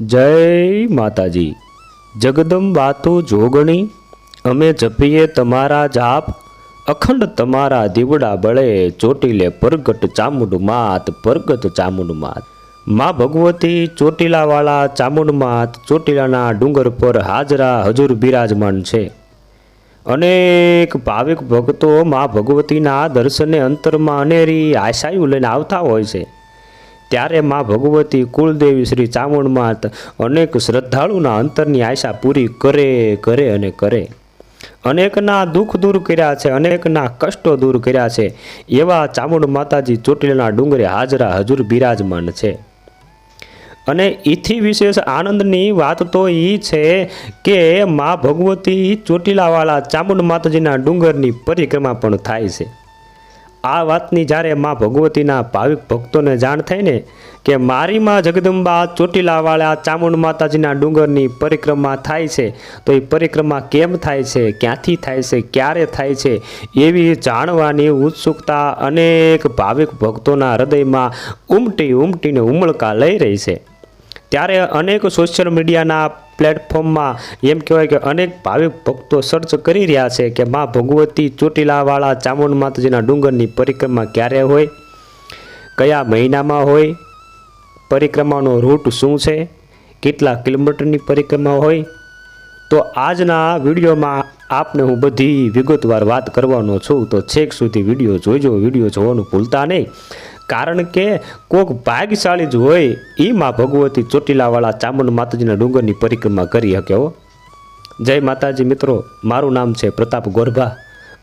જય માતાજી. જગદંબા તો જોગણી, અમે જપીએ તમારા જાપ, અખંડ તમારા દીવડા બળે, ચોટીલે પરગટ ચામુંડ માત, પરગટ ચામુંડ માત. મા ભગવતી ચોટીલાવાળા ચામુંડ માત, ચોટીલાના ડુંગર પર હાજરા હજુર બિરાજમાન છે. અનેક ભાવિક ભક્તો મા ભગવતીના દર્શને અંતરમાં અનેરી આશાયું લઈને આવતા હોય છે. ત્યારે મા ભગવતી કુળદેવી શ્રી ચામુંડમાં અનેક શ્રદ્ધાળુના અંતરની આશા પૂરી કરે કરે અને કરે. અનેકના દુઃખ દૂર કર્યા છે, અનેકના કષ્ટો દૂર કર્યા છે. એવા ચામુંડ માતાજી ચોટીલાના ડુંગરે હાજરા હજુર બિરાજમાન છે. અને એથી વિશેષ આનંદની વાત તો એ છે કે મા ભગવતી ચોટીલાવાળા ચામુંડ માતાજીના ડુંગરની પરિક્રમા પણ થાય છે. આ વાતની જ્યારે મા ભગવતીના ભાવિક ભક્તોને જાણ થઈ ને કે મારી માં જગદંબા ચોટીલાવાળા ચામુંડ માતાજીના ડુંગરની પરિક્રમા થાય છે, તો એ પરિક્રમા કેમ થાય છે, ક્યાંથી થાય છે, ક્યારે થાય છે, એવી જાણવાની ઉત્સુકતા અનેક ભાવિક ભક્તોના હૃદયમાં ઉમટી ઉમટીને ઉમળકા લઈ રહી છે. ત્યારે અનેક સોશિયલ મીડિયાના પ્લેટફોર્મમાં. એમ કહેવાય કે અનેક ભાવિક ભક્તો સર્ચ કરી રહ્યા છે કે મા ભગવતી ચોટીલાવાળા ચામુંડ માતાજીના ડુંગરની પરિક્રમા ક્યારે હોય? કયા મહિનામાં હોય? પરિક્રમાનો રૂટ શું છે? કેટલા કિલોમીટરની પરિક્રમા હોય? તો આજના વિડીયોમાં આપને હું બધી વિગતવાર વાત કરવાનો છું. તો છેક સુધી વીડિયો જોઈજો. વીડિયો જોવાનું ભૂલતા નહીં. કારણ કે કોક ભાગ્યશાળી જ હોય એ માં ભગવતી ચોટીલાવાળા ચામુંડ માતાજીના ડુંગરની પરિક્રમા કરી શકે હો. જય માતાજી મિત્રો, મારું નામ છે પ્રતાપ ગોરભા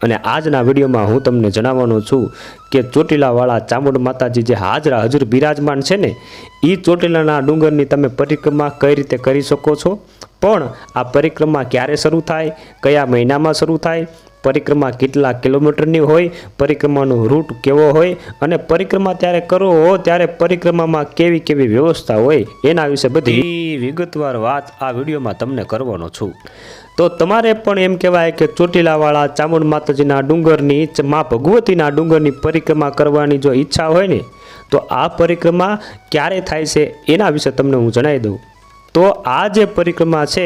અને આજના વિડીયોમાં હું તમને જણાવવાનો છું કે ચોટીલાવાળા ચામુંડ માતાજી જે હાજરા હજુર બિરાજમાન છે ને એ ચોટીલાના ડુંગરની તમે પરિક્રમા કઈ રીતે કરી શકો છો? પણ આ પરિક્રમા ક્યારે શરૂ થાય, કયા મહિનામાં શરૂ થાય પરિક્રમા કેટલા કિલોમીટરની હોય, પરિક્રમાનો રૂટ કેવો હોય અને પરિક્રમા ત્યારે કરો ત્યારે પરિક્રમામાં કેવી કેવી વ્યવસ્થા હોય એના વિશે બધી વિગતવાર વાત આ વિડીયોમાં તમને કરવાનો છું. તો તમારે પણ એમ કહેવાય કે ચોટીલાવાળા ચામુંડ માતાજીના ડુંગરની મા ભગવતીના ડુંગરની પરિક્રમા કરવાની જો ઈચ્છા હોય ને, તો આ પરિક્રમા ક્યારે થાય છે એના વિશે તમને હું જણાવી દઉં. તો આ જે પરિક્રમા છે,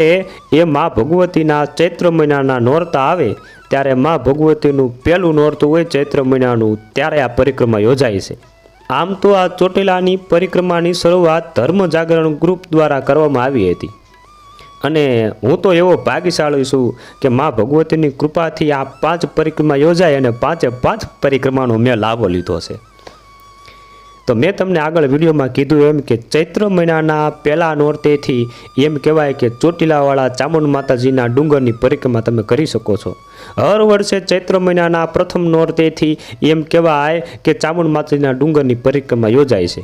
એ મા ભગવતીના ચૈત્ર મહિનાના નોરતા આવે ત્યારે મા ભગવતીનું પહેલું નોરતું હોય ચૈત્ર મહિનાનું, ત્યારે આ પરિક્રમા યોજાય છે. આમ તો આ ચોટીલાની પરિક્રમાની શરૂઆત ધર્મ જાગરણ ગ્રુપ દ્વારા કરવામાં આવી હતી. અને હું તો એવો ભાગ્યશાળી છું કે મા ભગવતીની કૃપાથી આ પાંચ પરિક્રમા યોજાય અને પાંચે પાંચ પરિક્રમાનો મેં લાભો લીધો છે. તો મેં તમને આગળ વિડીયોમાં કીધું એમ કે ચૈત્ર મહિનાના પહેલા નોરતેથી એમ કહેવાય કે ચોટીલાવાળા ચામુંડ માતાજીના ડુંગરની પરિક્રમા તમે કરી શકો છો. હર વર્ષે ચૈત્ર મહિનાના પ્રથમ નોરતેથી એમ કહેવાય કે ચામુંડ માતાજીના ડુંગરની પરિક્રમા યોજાય છે.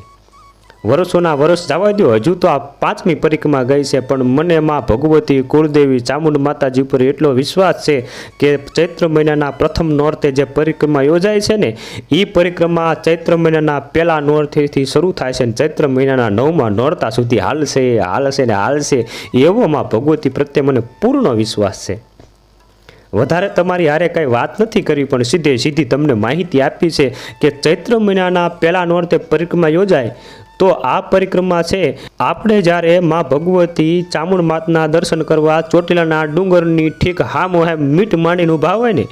વર્ષોના વર્ષ જવા દો હજુ તો આ પાંચમી પરિક્રમા ગઈ છે, પણ મને માં ભગવતી કુળદેવી ચામુંડ માતાજી ઉપર એટલો વિશ્વાસ છે કે ચૈત્ર મહિનાના પ્રથમ નોરતે જે પરિક્રમા યોજાય છે ને એ પરિક્રમા ચૈત્ર મહિનાના પહેલા નોરથી શરૂ થાય છે અને ચૈત્ર મહિનાના નવમાં નોરતા સુધી હાલશે હાલશે ને હાલશે, એવો માં ભગવતી પ્રત્યે મને પૂર્ણ વિશ્વાસ છે. વધારે તમારી હારે કાંઈ વાત નથી કરવી, પણ સીધે સીધી તમને માહિતી આપી છે કે ચૈત્ર મહિનાના પહેલા નોરતે પરિક્રમા યોજાય તો આ પરિક્રમા છે. આપણે જ્યારે માં ભગવતી ચામુંડ માતના દર્શન કરવા ચોટીલાના ડુંગરની ઠીક હામો હામ મીઠ માંડીને ઊભા હોય ને,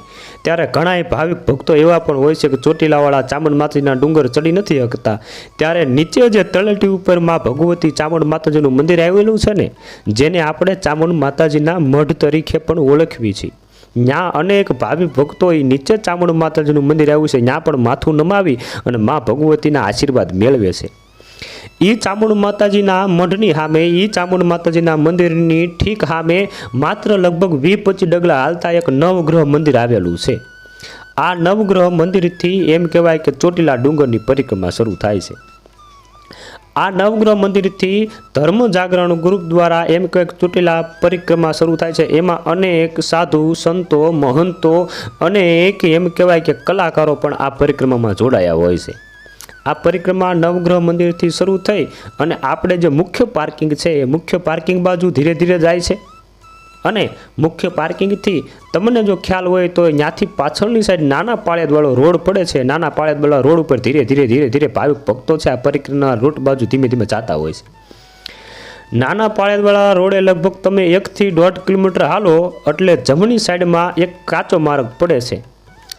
ત્યારે ઘણાય ભાવિક ભક્તો એવા પણ હોય છે કે ચોટીલાવાળા ચામુંડ માતાજીના ડુંગર ચડી નથી શકતા. ત્યારે નીચે જે તળેટી ઉપરમાં ભગવતી ચામુંડ માતાજીનું મંદિર આવેલું છે ને, જેને આપણે ચામુંડ માતાજીના મઢ તરીકે પણ ઓળખવી છે. ત્યાં અનેક ભાવિ ભક્તો એ નીચે ચામુંડ માતાજીનું મંદિર આવ્યું છે ત્યાં પણ માથું નમાવી અને મા ભગવતીના આશીર્વાદ મેળવે છે. એ ચામુંડ માતાજીના મઢની સામે એ ચામુંડ માતાજીના મંદિરની ઠીક સામે માત્ર લગભગ વીસ પચીસ ડગલા હાલતા એક નવગ્રહ મંદિર આવેલું છે. આ નવગ્રહ મંદિરથી એમ કહેવાય કે ચોટીલા ડુંગરની પરિક્રમા શરૂ થાય છે. આ નવગ્રહ મંદિરથી ધર્મ જાગરણ ગ્રુપ દ્વારા એમ કંઈક ચોટીલા પરિક્રમા શરૂ થાય છે. એમાં અનેક સાધુ, સંતો, મહંતો, અનેક એમ કહેવાય કે કલાકારો પણ આ પરિક્રમામાં જોડાયા હોય છે. આ પરિક્રમા નવગ્રહ મંદિરથી શરૂ થઈ અને આપણે જે મુખ્ય પાર્કિંગ છે, એ મુખ્ય પાર્કિંગ બાજુ ધીરે ધીરે જાય છે. અને મુખ્ય પાર્કિંગથી તમને જો ખ્યાલ હોય તો ત્યાંથી પાછળની સાઈડ નાના પાળિયાદવાળો રોડ પડે છે. નાના પાળિયાદવાળા રોડ ઉપર ધીરે ધીરે ધીરે ધીરે ભાવિક ભક્તો છે, આ પરિક્રમા રૂટ બાજુ ધીમે ધીમે જતા હોય છે. નાના પાળેવાળા રોડે લગભગ તમે એકથી દોઢ કિલોમીટર હાલો, એટલે જમણી સાઈડમાં એક કાચો માર્ગ પડે છે.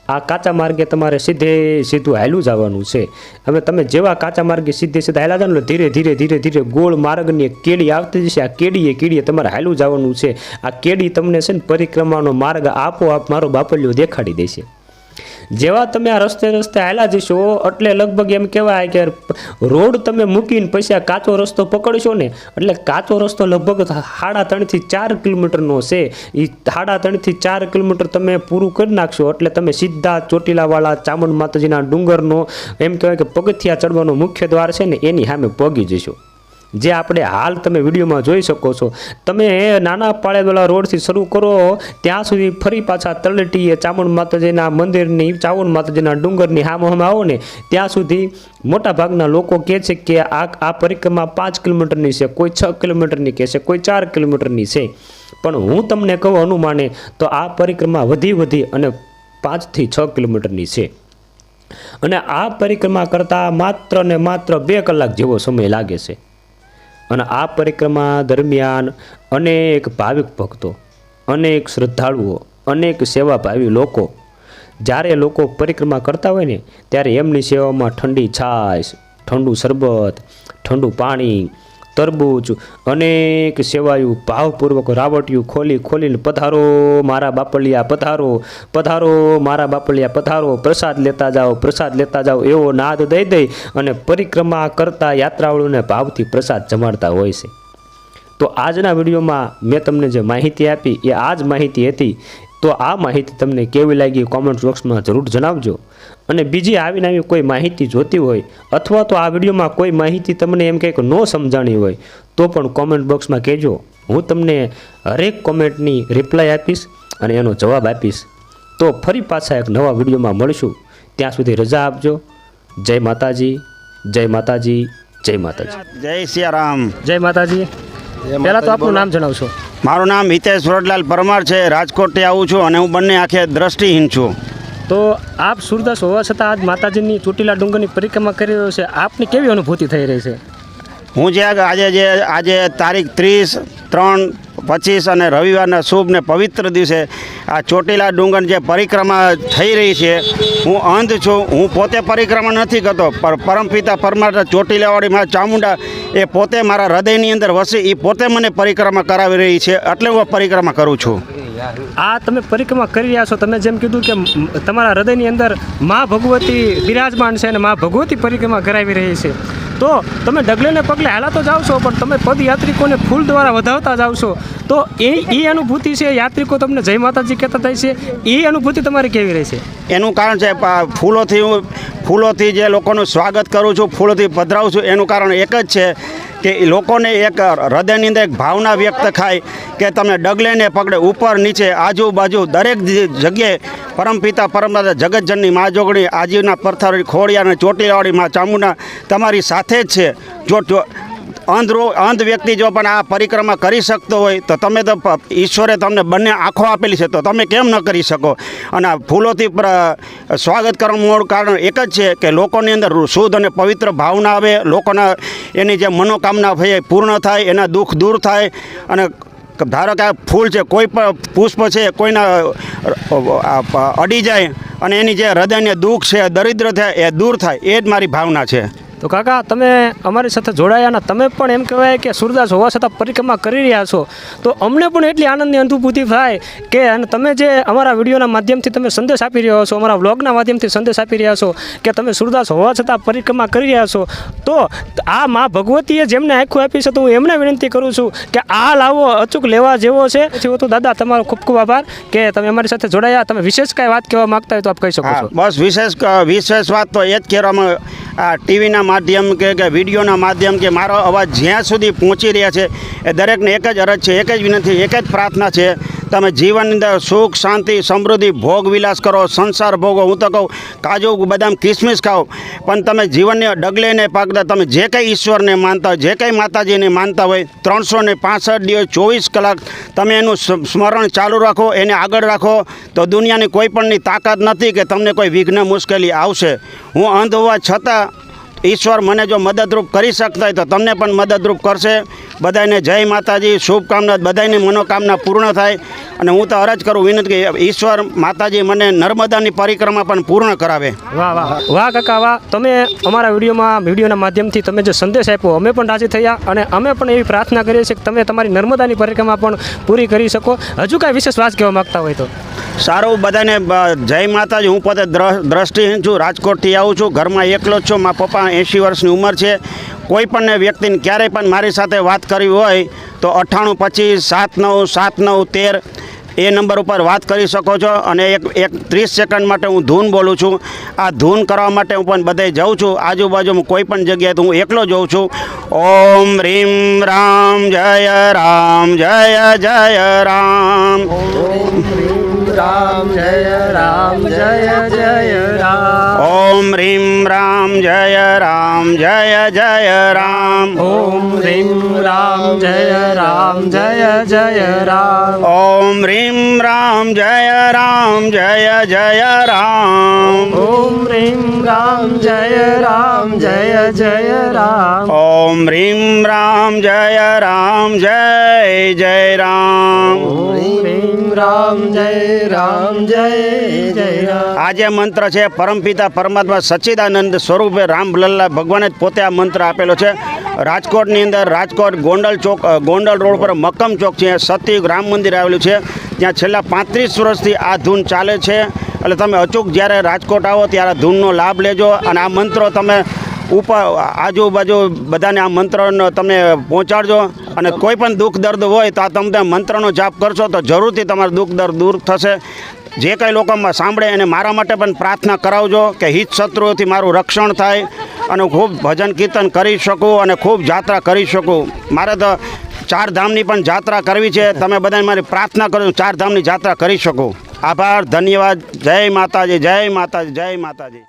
આ કાચા માર્ગે તમારે સીધે સીધું હાલ્યું જવાનું છે. હવે તમે જેવા કાચા માર્ગે સીધે સીધા હાલ્યા જાવ ધીરે ધીરે ધીરે ધીરે ગોળ માર્ગની કેડી આવતી જશે. આ કેડીએ કેડીએ તમારે હાલ્યું જવાનું છે. આ કેડી તમને છે ને પરિક્રમાનો માર્ગ આપોઆપ મારો બાપલિયો દેખાડી દેશે. જેવા તમે આ રસ્તે રસ્તે આવેલા જશો, એટલે લગભગ એમ કહેવાય કે રોડ તમે મૂકીને પછી આ કાચો રસ્તો પકડશો ને, એટલે કાચો રસ્તો લગભગ સાડા ત્રણથી ચાર કિલોમીટરનો છે. એ સાડા ત્રણથી ચાર કિલોમીટર તમે પૂરું કરી નાખશો, એટલે તમે સીધા ચોટીલાવાળા ચામુંડ માતાજીના ડુંગરનો, એમ કહેવાય કે પગથિયા ચડવાનો મુખ્ય દ્વાર છે ને, એની સામે પગી જશો. જે આપણે હાલ તમે વિડીયોમાં જોઈ શકો છો. તમે નાના પાળેવાળા રોડથી શરૂ કરો, ત્યાં સુધી ફરી પાછા તળેટીએ ચામુંડ માતાજીના મંદિરની, ચામુંડ માતાજીના ડુંગરની હામ હામ આવો ને, ત્યાં સુધી મોટા ભાગના લોકો કહે છે કે આ આ પરિક્રમા પાંચ કિલોમીટરની છે, કોઈ છ કિલોમીટરની કહે છે, કોઈ ચાર કિલોમીટરની છે. પણ હું તમને કહું અનુમાને, તો આ પરિક્રમા વધી વધી અને પાંચથી છ કિલોમીટરની છે. અને આ પરિક્રમા કરતાં માત્ર ને માત્ર બે કલાક જેવો સમય લાગે છે. અને આ પરિક્રમા દરમિયાન અનેક ભાવિક ભક્તો, અનેક શ્રદ્ધાળુઓ, અનેક સેવાભાવી લોકો, જ્યારે લોકો પરિક્રમા કરતા હોય ને, ત્યારે એમની સેવામાં ઠંડી છાશ, ઠંડુ શરબત, ઠંડુ પાણી તરબૂચ, અનેક સેવાયું, ભાવપૂર્વક રાવટિયું ખોલી ખોલીને પધારો મારા બાપલિયા, પધારો પધારો મારા બાપલિયા, પધારો, પ્રસાદ લેતા જાઓ, પ્રસાદ લેતા જાઓ, એવો નાદ દઈ દઈ અને પરિક્રમા કરતા યાત્રાળુને ભાવથી પ્રસાદ જમાડતા હોય છે. તો આજના વિડીયોમાં મેં તમને જે માહિતી આપી, એ આ જ માહિતી હતી તો આ માહિતી તમને કેવી લાગી કોમેન્ટ બોક્સમાં જરૂર જણાવજો. અને બીજી આવીને આવી કોઈ માહિતી જોતી હોય અથવા તો આ વિડીયોમાં કોઈ માહિતી તમને એમ કંઈક ન સમજાણી હોય તો પણ કોમેન્ટ બોક્સમાં કહેજો. હું તમને હરેક કોમેન્ટની રિપ્લાય આપીશ અને એનો જવાબ આપીશ. તો ફરી પાછા એક નવા વિડીયોમાં મળીશું. ત્યાં સુધી રજા આપજો. જય માતાજી જય માતાજી જય માતાજી. જય સિયારામ. જય માતાજી. પહેલાં તો આપનું નામ જણાવશો. મારું નામ હિતેશ વરદલાલ પરમાર છે રાજકોટથી આવું છું અને હું બંને આંખે દ્રષ્ટિહીન છું. તો આપ સુરદાસ હોવા છતાં આજ માતાજીની ચોટીલા ડુંગરની પરિક્રમા કરી રહ્યો છે. આપની કેવી અનુભૂતિ થઈ રહી છે? હું જે આજે જે આજે તારીખ ત્રીસ ત્રણ પચીસ અને રવિવારના શુભ ને પવિત્ર દિવસે આ ચોટીલા ડુંગર જે પરિક્રમા થઈ રહી છે હું અંધ છું. હું પોતે પરિક્રમા નથી કરતો પર પરમપિતા પરમાર ચોટીલાવાડીમાં ચામુંડા એ પોતે મારા હૃદયની અંદર વસી એ પોતે મને પરિક્રમા કરાવી રહી છે, એટલે હું પરિક્રમા કરું છું. આ તમે પરિક્રમા કરી રહ્યા છો, તમે જેમ કીધું કે તમારા હૃદયની અંદર મા ભગવતી બિરાજમાન છે અને મા ભગવતી પરિક્રમા કરાવી રહી છે. તો તમે ડગલે ને પગલે હાલા તો જાઓ છો પણ તમે પદયાત્રિકોને ફૂલ દ્વારા વધાવતા જાઓ છો તો એ એ અનુભૂતિ છે, યાત્રિકો તમને જય માતાજી કહેતા થાય છે, એ અનુભૂતિ તમારી કેવી રહી છે એનું કારણ છે ફૂલોથી હું, ફૂલોથી જે લોકોનું સ્વાગત કરું છું, ફૂલોથી પધરાવું છું, એનું કારણ એક જ છે કે એ લોકોને એક હૃદયની અંદર એક ભાવના વ્યક્ત થાય કે તમે ડગલે ને પગલે ઉપર, નીચે, આજુબાજુ, દરેક જગ્યાએ પરમપિતા પરમદાદા જગતજનની મા જોગણી, આજીવના પથ્થર ખોડિયા અને ચોટીલાવાળી મા ચામુંડા તમારી સાથે જ છે. જો જો અંધ વ્યક્તિ જો પણ આ પરિક્રમા કરી શકતો હોય, તો તમે તો ઈશ્વરે તમને બંને આંખો આપેલી છે, તો તમે કેમ ન કરી શકો? અને આ ફૂલોથી સ્વાગત કરવાનું મૂળ કારણ એક જ છે કે લોકોની અંદર શુદ્ધ અને પવિત્ર ભાવના આવે, લોકોના એની જે મનોકામના ભય પૂર્ણ થાય, એના દુઃખ દૂર થાય, અને ધારો કે આ ફૂલ છે, કોઈ પણ પુષ્પ છે, કોઈના અડી જાય, અને એની જે હૃદયને દુઃખ છે, દરિદ્ર થાય, એ દૂર થાય, એ જ મારી ભાવના છે. તો કાકા તમે અમારી સાથે જોડાયા અને તમે પણ એમ કહેવાય કે સુરદાસ હોવા છતાં પરિક્રમા કરી રહ્યા છો. તો અમને પણ એટલી આનંદની અનુભૂતિ થાય કે અને તમે જે અમારા વિડીયોના માધ્યમથી તમે સંદેશ આપી રહ્યા છો અમારા વ્લોગના માધ્યમથી સંદેશ આપી રહ્યા છો કે તમે સુરદાસ હોવા છતાં પરિક્રમા કરી રહ્યા છો તો આ મા ભગવતીએ જેમને આખું આપી છે તો હું એમને વિનંતી કરું છું કે આ લાવો અચૂક લેવા જેવો છે. જેવો તો દાદા તમારો ખૂબ ખૂબ આભાર કે તમે અમારી સાથે જોડાયા. તમે વિશેષ કાંઈ વાત કહેવા માંગતા હોય તો આપ કહી શકો છો. બસ વિશેષ વિશેષ વાત તો એ જ કહેવામાં આ ટીવીના માધ્યમ કે કે વિડીયોના માધ્યમ કે મારો અવાજ જ્યાં સુધી પહોંચી રહ્યા છે એ દરેકને એક જ અરજ છે, એક જ વિનંતી, એક જ પ્રાર્થના છે, તમે જીવનની અંદર સુખ, શાંતિ, સમૃદ્ધિ, ભોગ વિલાસ કરો, સંસાર ભોગો, હું તો કહું, કાજુ, બદામ, કિસમિસ ખાઓ, પણ તમે જીવનને ડગલે ને પાકતા તમે જે કંઈ ઈશ્વરને માનતા હોય, જે કંઈ માતાજીને માનતા હોય, ત્રણસો ને પાંસઠ દિવસ ચોવીસ કલાક તમે એનું સ્મ- સ્મરણ ચાલુ રાખો, એને આગળ રાખો, તો દુનિયાની કોઈ પણની તાકાત નથી કે તમને કોઈ વિઘ્ન મુશ્કેલી આવશે. હું અંધ હોવા છતાં ઈશ્વર મને જો મદદરૂપ કરી શકતા હોય તો તમને પણ મદદરૂપ કરશે. બધાને જય માતાજી શુભકામના બધાની મનોકામના પૂર્ણ થાય. અને હું તો અરજ કરું વિનંતી કે ઈશ્વર માતાજી મને નર્મદાની પરિક્રમા પણ પૂર્ણ કરાવે. વાહ વાહ. વાહ કાકા વાહ. તમે અમારા વિડીયોમાં વિડીયોના માધ્યમથી તમે જે સંદેશ આપ્યો અમે પણ રાજી થયા અને અમે પણ એવી પ્રાર્થના કરીએ છીએ કે તમે તમારી નર્મદાની પરિક્રમા પણ પૂરી કરી શકો. હજુ કાંઈ વિશેષ વાત કહેવા માગતા હોય તો? સારું બધાને જય માતાજી. હું પોતે દ્ર- દ્રષ્ટિહીન છું રાજકોટથી આવું છું ઘરમાં એકલો જ છું. મારા પપ્પા એંશી વર્ષની ઉંમર છે. કોઈ વ્યક્તિને ક્યારેય પણ મારી સાથે વાત કરવી હોય તો અઠ્ઠાણું પચીસ, સાત નવ સાત નવ તેર એ નંબર ઉપર વાત કરી શકો છો. અને એક એક ત્રીસ સેકન્ડ માટે હું ધૂન બોલું છું. આ ધૂન કરવા માટે હું પણ બધે જાઉં છું. આજુબાજુમાં કોઈ પણ જગ્યાએ હું એકલો જાઉં છું. ઓમ રીમ રામ, જય રામ, જય જય રામ રામ જય રામ જય જય રામ ઓમ રીમ રામ જય રામ જય જય રામ ઓમ રીમ રામ જય રામ જય જય રામ ઓમ રીમ રામ જય રામ જય જય રામ ઓમ રીમ રામ જય રામ જય જય રામ ઓમ રીમ રામ જય રામ જય જય રામ ઓમ રીમ રામ જય રામ, જય જય રામ. આ જે મંત્ર છે પરમપિતા પરમાત્મા સચ્ચિદાનંદ સ્વરૂપે રામલલ્લા ભગવાને જ પોતે આ મંત્ર આપેલો છે. રાજકોટની અંદર રાજકોટ ગોંડલ ચોક ગોંડલ રોડ પર મક્કમ ચોક છે. સતયુગ રામ મંદિર આવેલું છે. ત્યાં છેલ્લા પાંત્રીસ વર્ષથી આ ધૂન ચાલે છે. એટલે તમે અચૂક જ્યારે રાજકોટ આવો ત્યારે ધૂનનો લાભ લેજો. અને આ મંત્રો તમે ઉપર આજુબાજુ બધાને આ મંત્રનો તમે પહોંચાડજો અને કોઈ પણ દુઃખ દર્દ હોય તો આ તમે મંત્રનો જાપ કરશો તો જરૂરથી તમારું દુઃખ દર્દ દૂર થશે. જે કંઈ લોકોમાં સાંભળે એને મારા માટે પણ પ્રાર્થના કરાવજો કે હિત શત્રુઓથી મારું રક્ષણ થાય અને ખૂબ ભજન કીર્તન કરી શકું અને ખૂબ જાત્રા કરી શકું. મારે તો ચાર ધામની પણ જાત્રા કરવી છે. તમે બધાને મારી પ્રાર્થના કરો ચાર ધામની જાત્રા કરી શકું. આભાર, ધન્યવાદ. જય માતાજી જય માતાજી જય માતાજી.